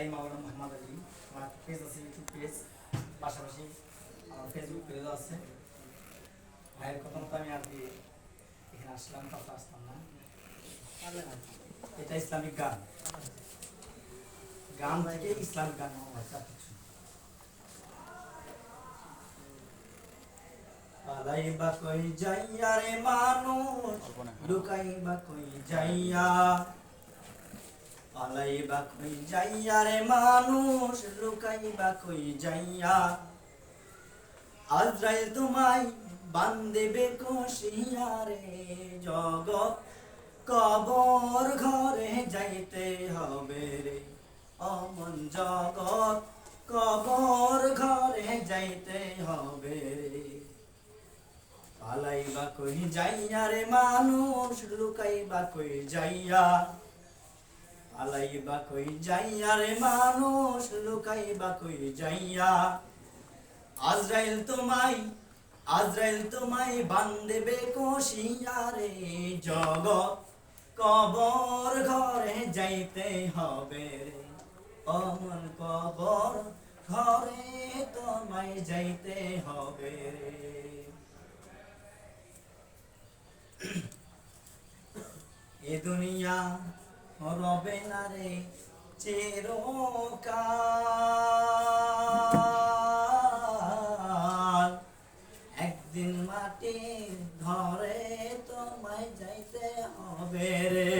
তাই মাওলানা মোহাম্মদ আলী আমার পেজ আছে ইউটিউব পেজ পাশাপাশি আমার ফেসবুক পেজও আছে। ভাইয়ের কথা মতো আমি আজকে এখানে আসলাম কথা আসতাম না। এটা ইসলামিক গান। গান থেকে ইসলামিক গান আমার কিছু। পালাইবা কই যাইয়া রে মানুষ, লুকাইবা কই যাইয়া। পালাইবা কই যাইয়া রে মানুষ, লুকাইবা কই যাইয়া? আজরাইল তোমায় বান্দেবে কষিয়া রে জগৎ, কবর ঘরে যাইতে হবে রে। অমন জগৎ, কবর ঘরে যাইতে হবে রে। পালাইবা কই যাইয়া রে মানুষ, লুকাইবা কই যাইয়া? পালাইবা কই যাইয়া রে মানুষ লুকাইবা কই যাইয়া। আজরাইল তোমায় আজরাইল তোমায় বান্ধবে কষিয়া রে জগৎ। কবর ঘরে যাইতে হবে রে, অমন কবর ঘরে তোমায় যাইতে হবে রে। এ দুনিয়া রবে না রে চেরকাল। একদিন মাটি ধরে তোমায় যাইতে হবে রে।